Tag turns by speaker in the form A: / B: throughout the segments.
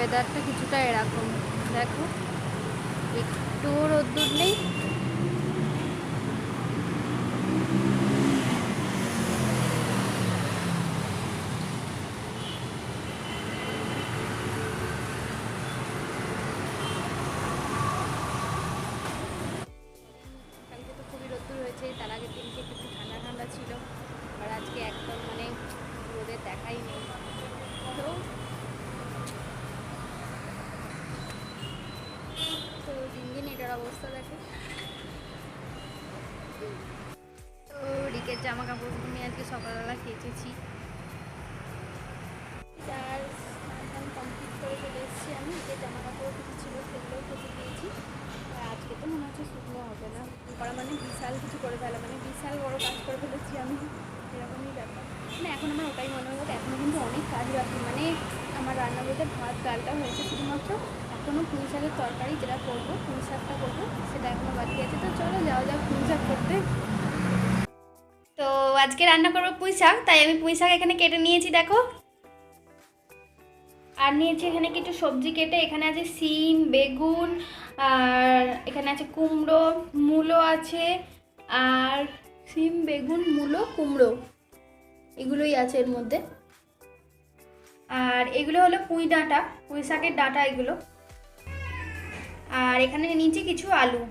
A: ওয়েদারটা কিছুটা এরকম। দেখো একটু রোদ্দুর নেই কালকে তো খুবই রোদ্দুর হয়েছে তার আগের দিনকে একটু ঠান্ডা ঠান্ডা ছিল আর আজকে একদম মানে রোদের দেখাই নেই তো তো অবস্থা দেখো। তো রিকের জামা কাপড়গুলো নিয়ে আজকে সকালবেলা কেচেছি। স্নান কমপ্লিট করে চলে এসেছি আমি। রিকের জামা কাপড় কিছু ছিল সেগুলোও কেচে দিয়েছি। আর আজকে তো মনে হচ্ছে শুকনো হবে না। করা মানে বিশাল কিছু করে ফেলা মানে বিশাল বড় কাজ করে ফেলেছি আমি। এরকমই ব্যাপার। মানে এখন আমার ওটাই মনে হলো এখনও কিন্তু অনেক কাজ বাকি। মানে আমার রান্না বলতে ভাত, ডালটা হয়েছে শুধুমাত্র। এখনও পুঁই শাকের তরকারি যেটা করব, পুঁই শাকটা করব, সেটা এখনও বাকি আছে। তো চলো যাওয়া যাক পুঁই শাক করতে। তো আজকে রান্না করব পুঁই শাক, তাই আমি পুঁই শাক এখানে কেটে নিয়েছি, দেখো। আর নিয়েছি এখানে কিছু সবজি কেটে, এখানে আছে সিম বেগুন, আর এখানে আছে কুমড়ো, মূলো আছে, আর সিম বেগুন, মূলো, কুমড়ো। এগুলোই আছে এর মধ্যে। আর এগুলো হলো পুঁই ডাঁটা, পুঁই শাকের ডাঁটা এগুলো। আর এখানে নিয়েছি কিছু আলু।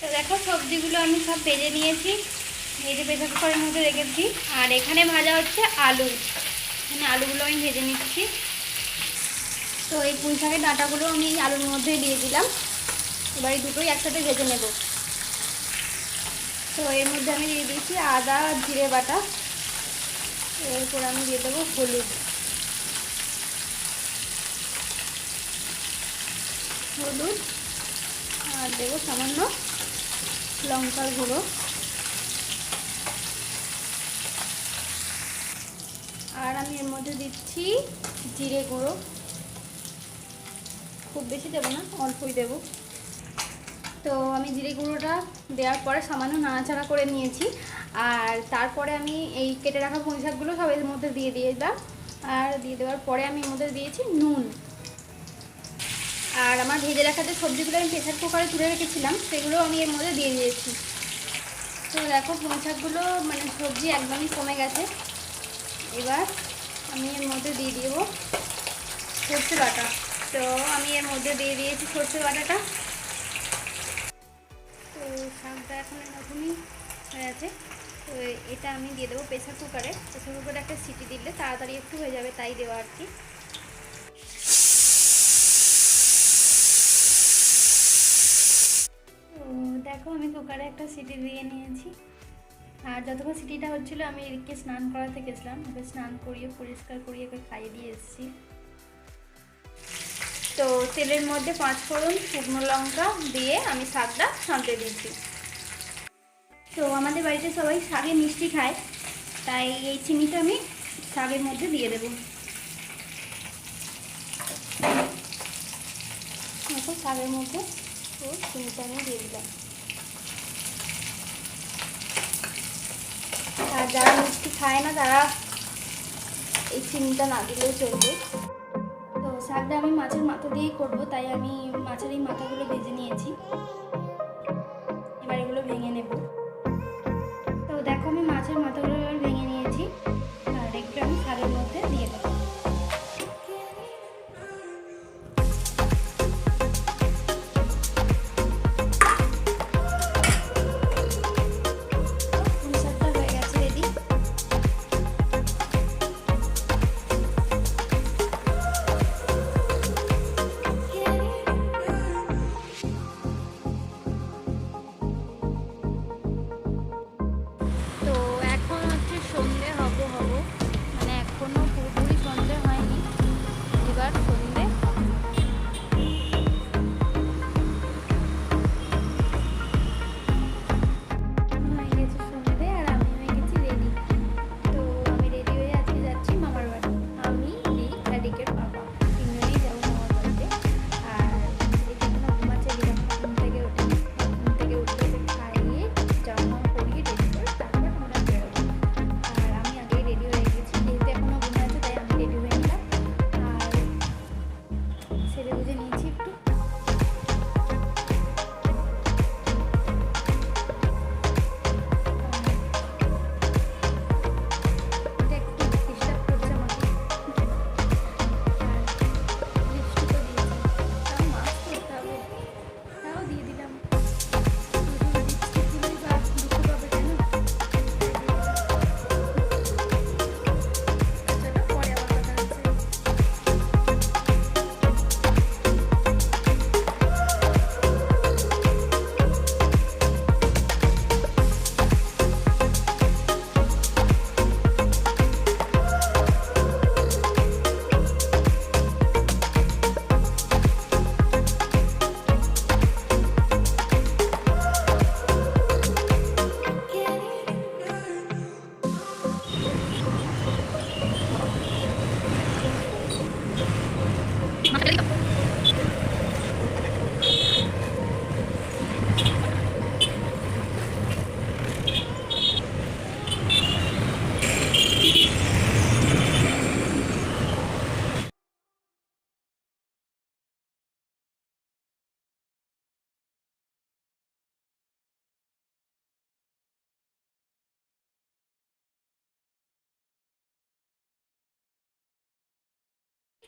A: তো দেখো, সবজিগুলো আমি সব ভেজে নিয়েছি। ভেজে প্রেসার কুকারের মধ্যে রেখেছি। আর এখানে ভাজা হচ্ছে আলু। এখানে আলুগুলো আমি ভেজে নিচ্ছি। তো এই পুঁই শাকের ডাঁটাগুলো আমি আলুর মধ্যে দিয়ে দিলাম। এবার এই দুটোই একসাথে ভেজে নেব। তো এর মধ্যে আমি দিয়ে দিয়েছি আদা, জিরে বাটা। এরপর আমি দিয়ে দেবো হলুদ। হলুদ আর দেবো সামান্য লঙ্কার গুঁড়ো। আর আমি এর মধ্যে দিচ্ছি জিরে গুঁড়ো। খুব বেশি দেবো না, অল্পই দেবো। তো আমি জিরে গুঁড়োটা দেওয়ার পরে সামান্য নাড়াচাড়া করে নিয়েছি। আর তারপরে আমি এই কেটে রাখা পুঁই শাকগুলো সব এর মধ্যে দিয়ে দিয়ে দিলাম। আর দিয়ে দেওয়ার পরে আমি এর মধ্যে দিয়েছি নুন। আর আমার ভেজে রাখা যে সবজিগুলো আমি প্রেসার কুকারে তুলে রেখেছিলাম, সেগুলো আমি এর মধ্যে দিয়ে দিয়েছি। তো দেখো, পুঁই শাকগুলো মানে সবজি একদমই কমে গেছে। এবার আমি এর মধ্যে দিয়ে দিব সর্ষে বাটা। তো আমি এর মধ্যে দিয়ে দিয়েছি সর্ষে বাটাটা। তো শাকটা এখন এরকমই হয়ে আছে। তো এটা আমি দিয়ে দেবো প্রেসার কুকারে। প্রেসার কুকারে একটা সিটি দিলে তাড়াতাড়ি একটু হয়ে যাবে, তাই দেওয়া আর কি। দেখো, আমি কুকারে একটা সিটি দিয়ে নিয়েছি। আর যতক্ষণ সিটিটা হচ্ছিল, আমি এদিকে স্নান করাতে গেছিলাম ওকে স্নান করিয়ে, পরিষ্কার করিয়ে ওকে খাইয়ে দিয়ে এসেছি। তো তেলের মধ্যে পাঁচ ফোড়ন, শুকনো লঙ্কা দিয়ে আমি শাকটা সাঁতরে দিয়েছি। তো আমাদের বাড়িতে সবাই শাকে মিষ্টি খায়, তাই এই চিনিটা আমি শাকের মধ্যে দিয়ে দেবো। শাকের মধ্যে চিনিটা আমি দিয়ে দিলাম। যারা মিষ্টি খায় না, তারা এই চিনিটা না দিলেও চলবে। তো শাকটা আমি মাছের মাথা দিয়েই করব, তাই আমি মাছের এই মাথাগুলো ভেজে নিয়েছি। এবার এগুলো ভেঙে নেব। তো দেখো আমি মাছের মাথাগুলো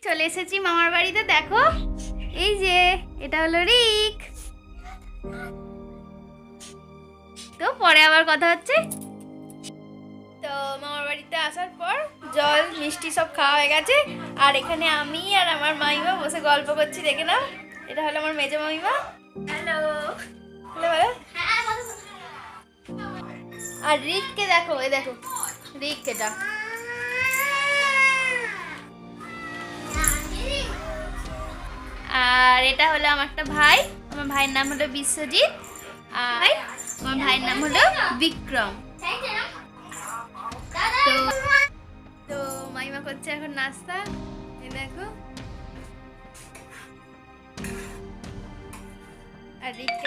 A: চলে এসেছি মামার বাড়িতে দেখো। এই যে এটা হলো রিক। তো পরে আবার কথা হচ্ছে। তো মামার বাড়িতে আসার পর জল মিষ্টি সব খাওয়া হয়ে গেছে। আর এখানে আমি আর আমার মাইমা বসে গল্প করছি দেখে নাও। এটা হলো আমার মেজো মামিমা। হ্যালো হ্যালো আর রিককে দেখো এই দেখো রিক এটা। আর এটা হলো আমার একটা ভাই আমার ভাইয়ের নাম হলো বিশ্বজিৎ আর আমার ভাইয়ের নাম হলো বিক্রম। তো তো মাইমা করছে এখন নাস্তা দেখো। আর রিককে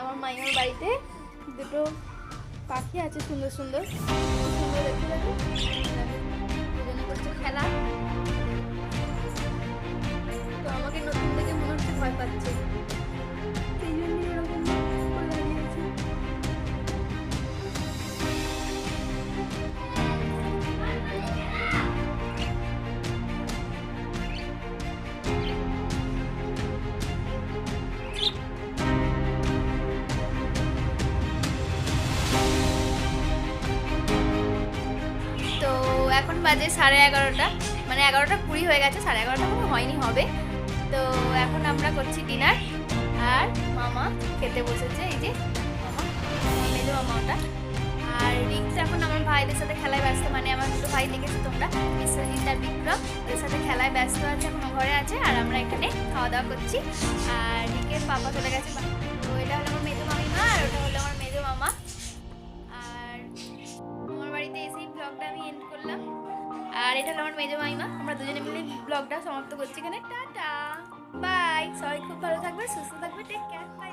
A: আমার মাইমার বাড়িতে দুটো পাখি আছে সুন্দর সুন্দর। সুন্দর দেখতে খেলা। তো আমাকে নতুন দেখে মনে হচ্ছে ভয় পাচ্ছে। সেই জন্যই ওরকম বাজে সাড়ে এগারোটা। মানে এগারোটা কুড়ি হয়ে গেছে, সাড়ে এগারোটা কোনো হয়নি, হবে। তো এখন আমরা করছি ডিনার। আর মামা খেতে বসেছে, এই যে মামা মেজো মামা ওটা। আর রিক্স এখন আমার ভাইদের সাথে খেলায় ব্যস্ত মানে আমার দুটো ভাই দেখেছ তোমরা বিশ্বজিৎ আর বিক্রম। ওদের সাথে খেলায় ব্যস্ত আছে, এখন ঘরে আছে, আর আমরা এখানে খাওয়া দাওয়া করছি। আর রিকের পাপা চলে গেছে তো এটা হলো আমার মেজো মামিমা, আর ওটা হলো আমার মেজো মামা। আর আমার বাড়িতে এসেই ব্লগটা আমি এন্ড করলাম। আর এটা আমার মেজো মাইমা। আমরা দুজনে মিলে ব্লগটা সমাপ্ত করছি এখানে। টাটা। বাই সবাই খুব ভালো থাকবে, সুস্থ থাকবে। Take care bye